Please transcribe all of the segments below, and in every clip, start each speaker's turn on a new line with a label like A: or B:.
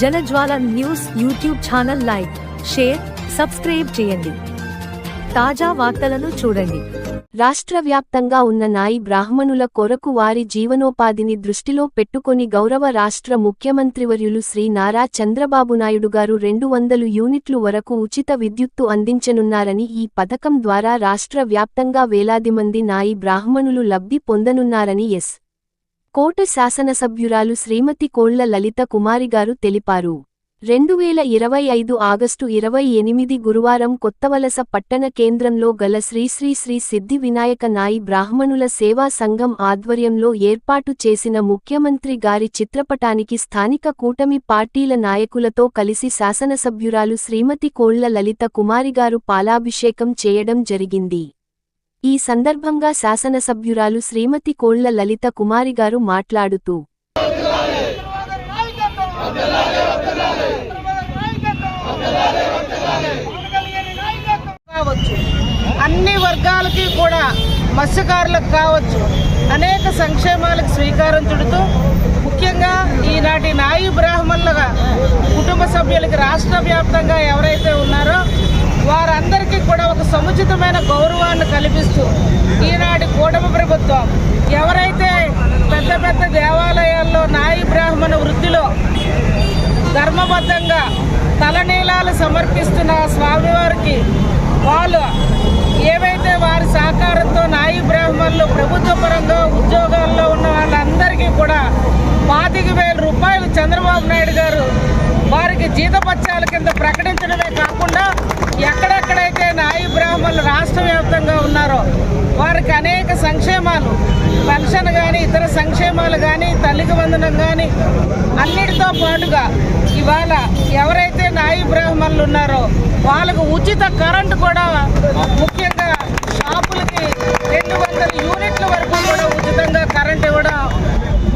A: జలజ్వాల news YouTube channel like share subscribe చేయండి. తాజా వార్తలను చూడండి.
B: రాష్ట్ర వ్యాప్తంగా ఉన్న నాయి బ్రాహ్మణుల కొరకు వారి జీవనోపాధిని దృష్టిలో పెట్టుకొని గౌరవ రాష్ట్ర ముఖ్యమంత్రివర్యులు శ్రీ నారా చంద్రబాబు నాయుడు గారు రెండు వందలు యూనిట్లు వరకు ఉచిత విద్యుత్తు అందించనున్నారని ఈ పథకం ద్వారా రాష్ట్ర వ్యాప్తంగా వేలాది మంది నాయి బ్రాహ్మణులు లబ్ధి పొందనున్నారని ఎస్. కోట శాసనసభ్యురాలు శ్రీమతి కోళ్ళ లలిత కుమారిగారు తెలిపారు. రెండు వేల ఇరవై ఐదు ఆగస్టు ఇరవై ఎనిమిది గురువారం కొత్తవలస పట్టణ కేంద్రంలో గల శ్రీశ్రీ శ్రీ శ్రీ సిద్ధి వినాయక నాయి బ్రాహ్మణుల సేవా సంఘం ఆధ్వర్యంలో ఏర్పాటు చేసిన ముఖ్యమంత్రి గారి చిత్రపటానికి స్థానిక కూటమి పార్టీల నాయకులతో కలిసి శాసనసభ్యురాలు శ్రీమతి కోళ్ళ లలిత కుమారిగారు పాలాభిషేకం చేయడం జరిగింది. ఈ సందర్భంగా శాసనసభ్యురాలు శ్రీమతి కోళ్ళ లలిత కుమారిగారు మాట్లాడుతూ
C: కావచ్చు అన్ని వర్గాలకి కూడా మత్స్యకారులకు కావచ్చు అనేక సంక్షేమాలకు శ్రీకారం చుడుతూ ముఖ్యంగా ఈనాటి నాయు బ్రాహ్మణులుగా కుటుంబ సభ్యులకి రాష్ట్ర వ్యాప్తంగా ఎవరైతే ఉన్నారో వారందరికీ కూడా ఒక సముచితమైన గౌరవాన్ని కల్పిస్తూ ఈనాటి కూటమి ప్రభుత్వం ఎవరైతే పెద్ద పెద్ద దేవాలయాల్లో నాయి బ్రాహ్మణ వృత్తిలో ధర్మబద్ధంగా తలనీలాలు సమర్పిస్తున్న స్వామివారికి వాళ్ళు ఏవైతే వారి సహకారంతో నాయి బ్రాహ్మణులు ప్రభుత్వ పరంగా ఉద్యోగాల్లో ఉన్న వాళ్ళందరికీ కూడా పాతిక వేల రూపాయలు చంద్రబాబు నాయుడు గారు వారికి జీతపత్యాల కింద ప్రకటించడమే కాకుండా ఎక్కడెక్కడైతే నాయి బ్రాహ్మణులు రాష్ట్ర వ్యాప్తంగా ఉన్నారో వారికి అనేక సంక్షేమాలు పెన్షన్ కానీ ఇతర సంక్షేమాలు కానీ తల్లికి వందనం కానీ అన్నిటితో పాటుగా ఇవాళ ఎవరైతే నాయి బ్రాహ్మణులు ఉన్నారో వాళ్ళకు ఉచిత కరెంటు కూడా ముఖ్యంగా షాపులకి రెండు వందల యూనిట్ల వరకు కూడా ఉచితంగా కరెంట్ ఇవ్వడం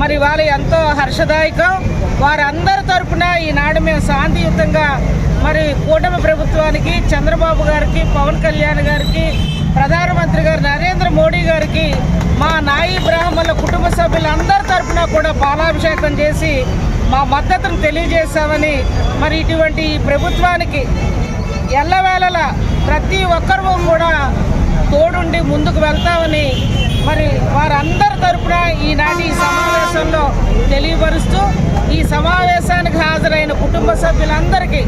C: మరి వాళ్ళు ఎంతో హర్షదాయకం. వారందరి తరపున ఈనాడు మేము శాంతియుతంగా మరి కూటమి ప్రభుత్వానికి చంద్రబాబు గారికి పవన్ కళ్యాణ్ గారికి ప్రధానమంత్రి గారు నరేంద్ర మోడీ గారికి మా నాయి బ్రాహ్మణుల కుటుంబ సభ్యులందరి తరఫున కూడా పాలాభిషేకం చేసి మా మద్దతును తెలియజేశామని మరి ఇటువంటి ప్రభుత్వానికి ఎల్లవేళలా ప్రతి ఒక్కరూ కూడా తోడుండి ముందుకు వెళ్తామని మరి వారందరి తరపున ఈనాటి ఈ సమావేశంలో తెలియపరుస్తూ ఈ సమావేశానికి హాజరైన కుటుంబ సభ్యులందరికీ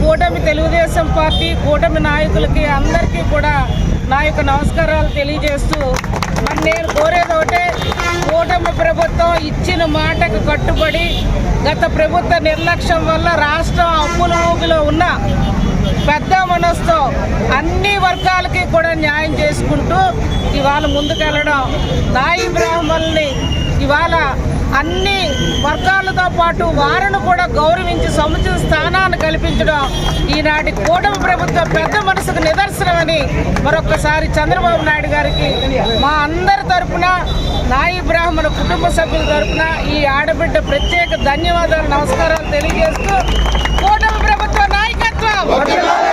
C: కూటమి తెలుగుదేశం పార్టీ కూటమి నాయకులకి అందరికీ కూడా నా యొక్క నమస్కారాలు తెలియజేస్తూ మరి నేను కోరేది ఒకటే కూటమి ప్రభుత్వం ఇచ్చిన మాటకు కట్టుబడి గత ప్రభుత్వ నిర్లక్ష్యం వల్ల రాష్ట్రం అప్పుల ఉన్న పెద్ద మనసుతో అన్ని వర్గాలకి కూడా న్యాయం చేసుకుంటూ ఇవాళ ముందుకెళ్ళడం. నాయి బ్రాహ్మణుల్ని ఇవాళ అన్ని వర్గాలతో పాటు వారిని కూడా గౌరవించి సముచిత స్థానాన్ని కల్పించడం ఈనాటి కూటమి ప్రభుత్వం పెద్ద మనసుకు నిదర్శనమని మరొకసారి చంద్రబాబు నాయుడు గారికి మా అందరి తరపున నాయి బ్రాహ్మణ కుటుంబ సభ్యుల తరపున ఈ ఆడబిడ్డ ప్రత్యేక ధన్యవాదాలు నమస్కారాలు తెలియజేస్తూ కూటమి வக்கீலாம்